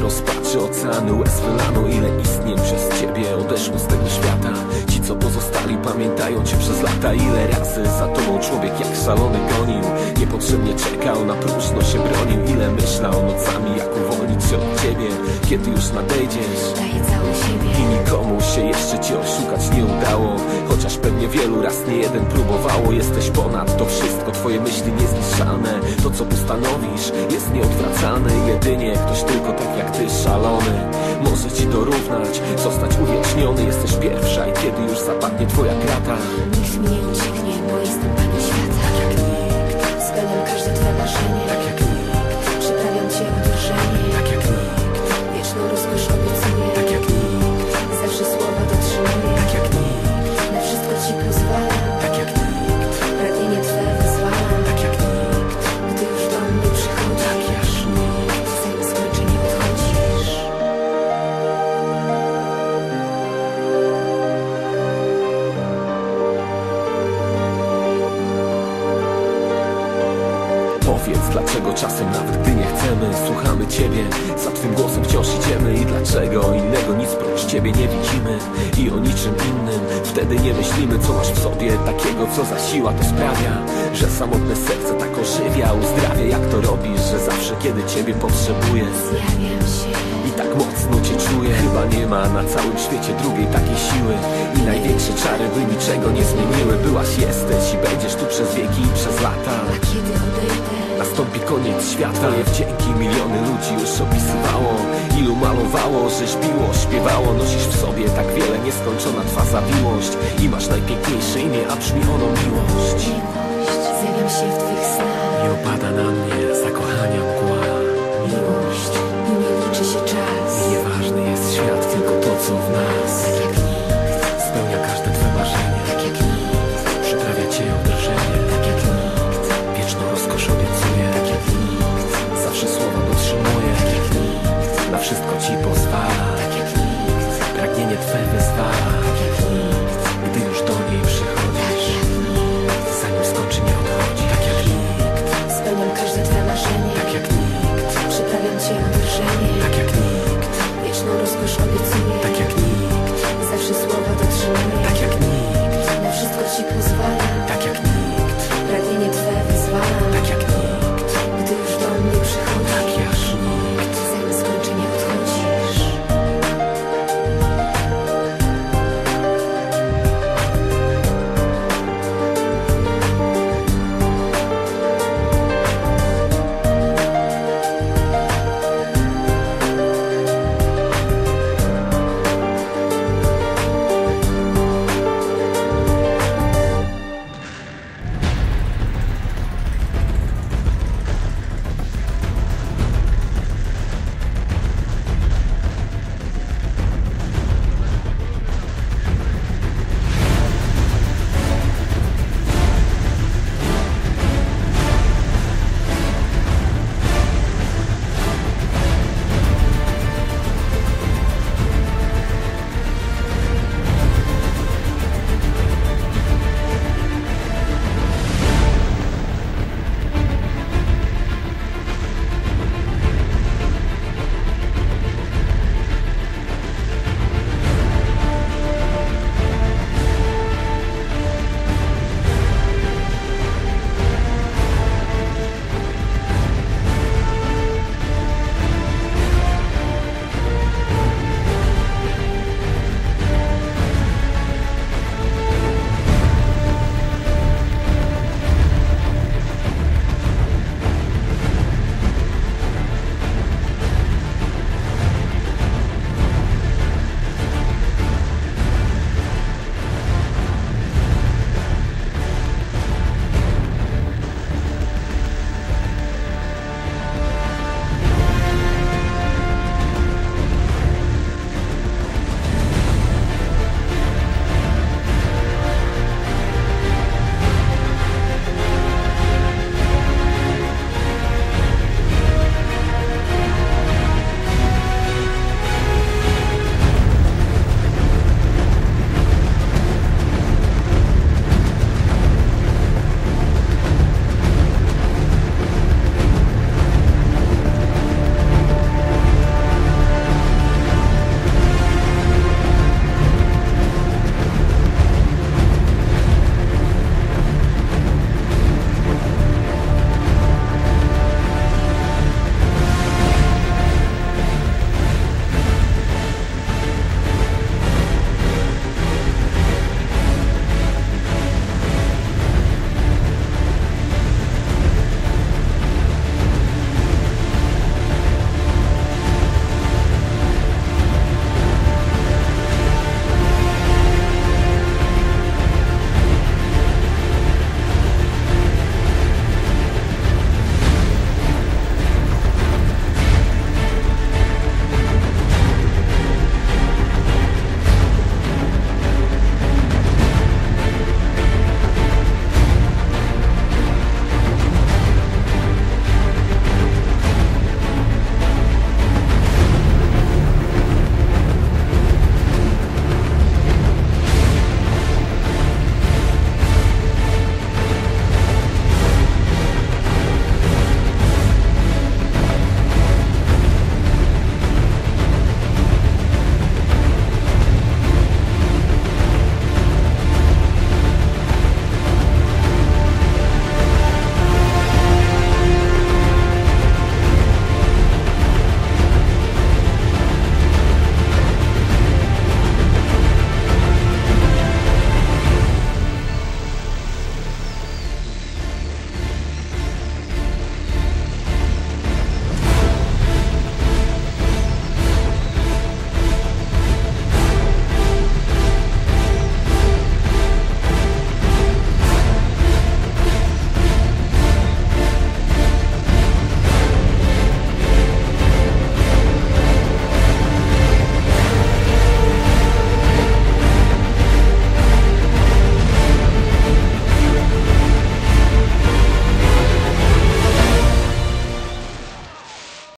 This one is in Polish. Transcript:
rozpaczy oceany, łez wylano Ile istnień przez ciebie odeszło z tego świata. Ci co pozostali pamiętają cię przez lata Ile razy za tobą człowiek jak szalony gonił. Niepotrzebnie czekał, na próżno się bronił Ile myślał nocami jak uwolnić się od ciebie Kiedy już nadejdziesz. Daję całą siebie. I nikomu się jeszcze cię oszukać nie udało Chociaż pewnie wielu raz nie jeden próbowało Jesteś ponad to wszystko, twoje myśli niezniszczalne. To co postanowisz jest nieodwracalne Jedynie ktoś tylko tak jak ty szalony Może ci dorównać, zostać uwieczniony Jesteś pierwsza i kiedy już zapadnie twoja krata? Nikt mi nie ucieknie, bo jestem panem świata. Tak jak nikt. Każde twe marzenie Ciebie, za Twym głosem wciąż idziemy I dlaczego innego nic prócz Ciebie nie widzimy? I o niczym innym. Wtedy nie myślimy Co masz w sobie takiego, co za siła to sprawia. Że samotne serce tak ożywia, uzdrawia Jak to robisz, że zawsze kiedy Ciebie potrzebuję ma na całym świecie drugiej takiej siły. I największe czary by niczego nie zmieniły. Byłaś, jesteś i będziesz tu przez wieki i przez lata. A kiedy odejdę? Nastąpi koniec świata. Twoje wdzięki miliony ludzi już opisywało. Ilu malowało, rzeźbiło, śpiewało. Nosisz w sobie tak wiele, nieskończona twa zawiłość I masz najpiękniejsze imię, a brzmi ono miłość. Miłość. Zjawiam się w twych snach. I opada na mnie co w nas. Tak Spełnia każde Twe marzenie. Tak jak nikt Przyprawia Cię obdarzenie tak jak wrażenie Wieczną rozkosz obiecuje tak jak nikt Zawsze słowa dotrzymuje tak jak nikt Na wszystko Ci pozwala tak jak nikt Pragnienie Twe wyzwala